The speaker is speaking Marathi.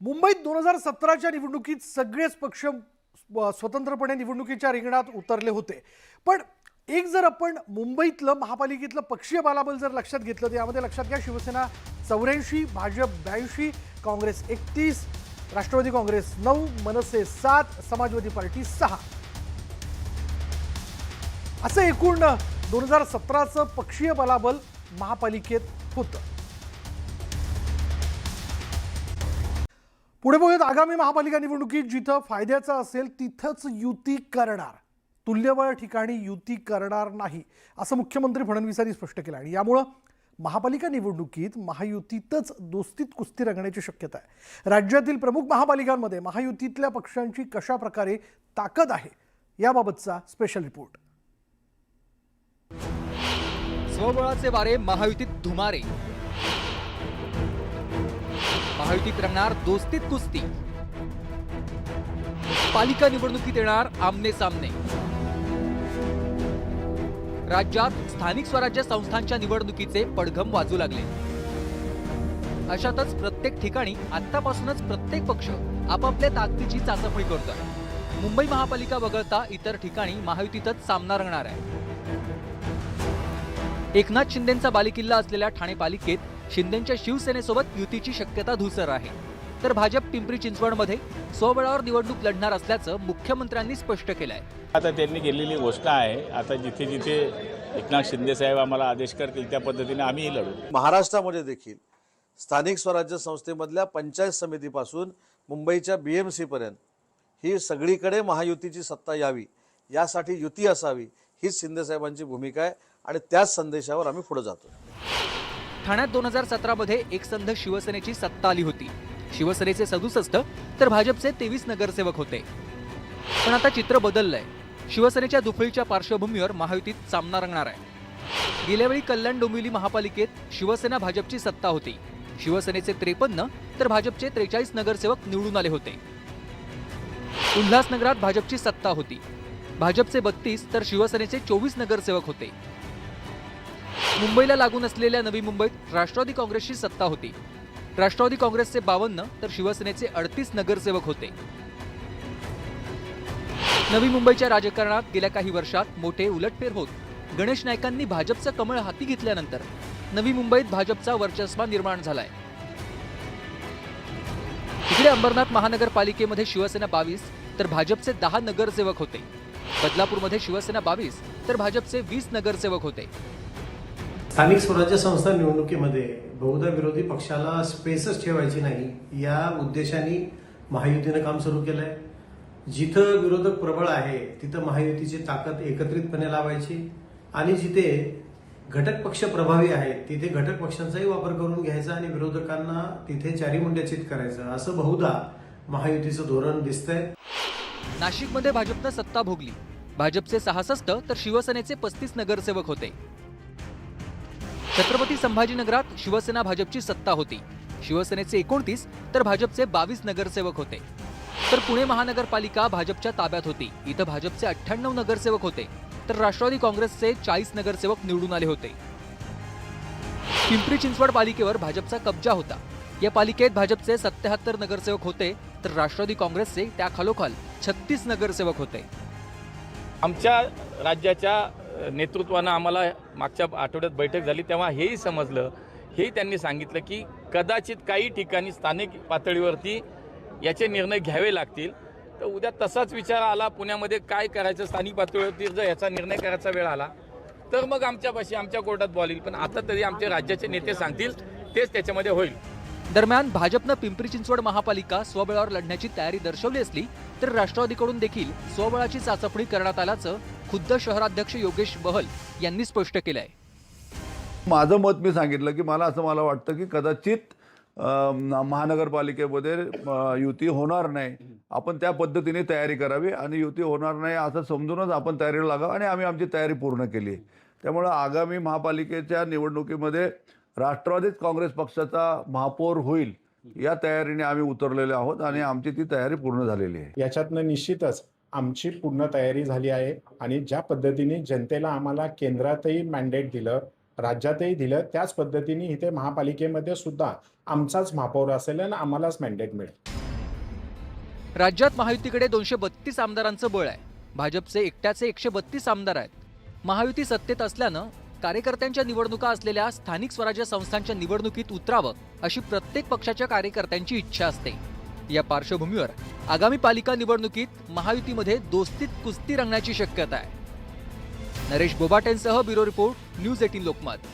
मुंबईत दोन हजार सतराच्या निवडणुकीत सगळेच पक्ष स्वतंत्रपणे निवडणुकीच्या रिंगणात उतरले होते. पण एक जर आपण मुंबईतलं महापालिकेतलं पक्षीय बालाबल जर लक्षात घेतलं तर यामध्ये लक्षात घ्या शिवसेना चौऱ्याऐंशी भाजप ब्याऐंशी काँग्रेस एकतीस राष्ट्रवादी काँग्रेस नऊ मनसे सात समाजवादी पार्टी सहा. असं एकूण दोन हजार सतराचं पक्षीय बलाबल महापालिकेत होतं. पुढे बघूयात आगामी महापालिका निवडणुकीत जिथं फायद्याचं असेल तिथंच युती करणार. तुल्यबळ ठिकाणी युती करणार नाही असं मुख्यमंत्री फडणवीसांनी स्पष्ट केलं आणि यामुळं महापालिका निवडणुकीत महायुतीतच दोस्तीत कुस्ती रंगण्याची शक्यता आहे. राज्यातील प्रमुख महापालिकांमध्ये महायुतीतल्या पक्षांची कशा प्रकारे ताकद आहे याबाबतचा स्पेशल रिपोर्ट स्वबळाचे वारे महायुतीत धुमारे. महायुतीत रंगणार दोस्तीत कुस्ती. पालिका निवडणुकीत येणार आमने सामने. राज्यात स्थानिक स्वराज्य संस्थांच्या निवडणुकीचे पडघम वाजू लागले. अशातच प्रत्येक ठिकाणी आतापासूनच प्रत्येक पक्ष आपापल्या ताकदीची चाचपणी करतोय. मुंबई महापालिका वगळता इतर ठिकाणी महायुतीतच सामना रंगणार आहे. एकनाथ शिंदेचा बालेकिल्ला असलेल्या ठाणे पालिकेत शिंदेच्या शिवसेनेसोबत युतीची शक्यता धुसर आहे. तर भाजप पिंपरी चिंचवडमध्ये स्वबळावर निवडणूक लढणार असल्याचं मुख्यमंत्र्यांनी स्पष्ट केलंय. आता त्यांनी केलेली घोषणा आहे. आता जिथे जिथे एकनाथ शिंदे साहेब आम्हाला आदेश करतील त्या पद्धतीने आम्हीही लढू. महाराष्ट्रामध्ये देखील स्थानिक स्वराज्य संस्थेमधल्या पंचायत समितीपासून मुंबईच्या बी एम सीपर्यंत ही सगळीकडे महायुतीची सत्ता यावी यासाठी युती असावी हीच शिंदेसाहेबांची भूमिका आहे आणि त्याच संदेशावर आम्ही पुढे जातो ठाण्यात दोन हजार सतरामध्ये एकसंध शिवसेनेची सत्ता आली होती. शिवसेनेचे सदुसष्ट तर भाजपचे तेवीस नगरसेवक होते. पण आता चित्र बदललंय. शिवसेनेच्या दुफळीच्या पार्श्वभूमीवर महायुतीत सामना रंगणार आहे. गेल्यावेळी कल्याण डोंबिवली महापालिकेत शिवसेना भाजपची सत्ता होती. शिवसेनेचे त्रेपन्न तर भाजपचे त्रेचाळीस नगरसेवक निवडून आले होते. उल्हासनगरात भाजपची सत्ता होती. भाजपचे बत्तीस तर शिवसेनेचे चोवीस नगरसेवक होते. मुंबईला लागून असलेल्या नवी मुंबईत राष्ट्रवादी काँग्रेसची सत्ता होती. राष्ट्रवादी काँग्रेसचे बावन्न तर शिवसेनेचे अडतीस नगरसेवक होते. नवी मुंबईच्या राजकारणात गेल्या काही वर्षात मोठे उलटफेर होत. गणेश नायकांनी भाजपचं कमळ हाती घेतल्यानंतर नवी मुंबईत भाजपचा वर्चस्व निर्माण झालाय. इकडे अंबरनाथ महानगरपालिकेमध्ये शिवसेना बावीस तर भाजपचे दहा नगरसेवक होते. बदलापूरमध्ये शिवसेना बावीस तर भाजपचे वीस नगरसेवक होते. स्थानिक स्वराज्य संस्था निवडणुकीमध्ये बहुधा विरोधी पक्षाला स्पेसच ठेवायची नाही या उद्देशाने महायुतीनं काम सुरू केलंय. जिथं विरोधक प्रबळ आहे तिथं महायुतीची ताकद एकत्रितपणे लावायची. आणि जिथे घटक पक्ष प्रभावी आहेत तिथे घटक पक्षांचाही वापर करून घ्यायचा आणि विरोधकांना तिथे चारी मुंड्याचित करायचं असं बहुधा महायुतीचं धोरण दिसतंय. नाशिकमध्ये भाजपनं सत्ता भोगली. भाजपचे सहासष्ट तर शिवसेनेचे पस्तीस नगरसेवक होते. छत्रपती संभाजीनगरात शिवसेना भाजपची सत्ता होती. शिवसेनेचे एकोणतीस तर भाजपचे बावीस नगरसेवक होते. तर पुणे महानगरपालिका भाजपच्या ताब्यात होती. इथं भाजपचे अठ्ठ्याण्णव नगरसेवक होते. तर राष्ट्रवादी काँग्रेसचे चाळीस नगरसेवक निवडून आले होते. पिंपरी चिंचवड पालिकेवर भाजपचा कब्जा होता. या पालिकेत भाजपचे सत्याहत्तर नगरसेवक होते तर राष्ट्रवादी काँग्रेसचे त्या खालोखाल छत्तीस नगरसेवक होते. आमच्या राज्याच्या नेतृत्वानं आम्हाला मागच्या आठवड्यात बैठक झाली तेव्हा हेही समजलं. हेही त्यांनी सांगितलं की कदाचित काही ठिकाणी स्थानिक पातळीवरती याचे निर्णय घ्यावे लागतील. तर उद्या तसाच विचार आला पुण्यामध्ये काय करायचं स्थानिक पातळीवरती जर याचा निर्णय करायचा वेळ आला तर मग आमच्यापाशी आमच्या कोर्टात बॉल येईल. पण आता तरी आमचे राज्याचे नेते सांगतील तेच त्याच्यामध्ये होईल. दरम्यान भाजपनं पिंपरी चिंचवड महापालिका स्वबळावर लढण्याची तयारी दर्शवली असली तर राष्ट्रवादीकडून देखील स्वबळाची चाचपणी करण्यात आल्याचं खुद्द शहराध्यक्ष योगेश बहल यांनी स्पष्ट केलं आहे माझं मत मी सांगितलं की मला असं मला वाटतं की कदाचित महानगरपालिकेमध्ये युती होणार नाही. आपण त्या पद्धतीने तयारी करावी आणि युती होणार नाही असं समजूनच आपण तयारीला लागावं आणि आम्ही आमची तयारी पूर्ण केली आहे. त्यामुळं आगामी महापालिकेच्या निवडणुकीमध्ये राष्ट्रवादीच काँग्रेस पक्षाचा महापौर होईल या तयारीने आम्ही उतरलेले आहोत आणि आमची ती तयारी पूर्ण झालेली आहे. याच्यातनं निश्चितच आमची पूर्ण तयारी झाली आहे आणि ज्या पद्धतीने जनतेला आम्हाला केंद्रातही मॅन्डेट दिलं राज्यातही दिलं त्याच पद्धतीने इथे महापालिकेमध्ये सुद्धा आमचाच महापौर असेल आणि आम्हालाच मॅन्डेट मिळेल. राज्यात महायुतीकडे दोनशे बत्तीस आमदारांचं बळ आहे. भाजपचे एकट्याचे एकशे बत्तीस आमदार आहेत. महायुती सत्तेत असल्यानं कार्यकर्त्यांच्या निवडणुका असलेल्या स्थानिक स्वराज्य संस्थांच्या निवडणुकीत उतरावं अशी प्रत्येक पक्षाच्या कार्यकर्त्यांची इच्छा असते. या पार्श्वभूमीवर आगामी पालिका निवडणुकीत महायुतीमध्ये दोस्तीत कुस्ती रंगण्याची शक्यता आहे. Naresh बोबाटेंसह bureau report news eighteen Lokmat.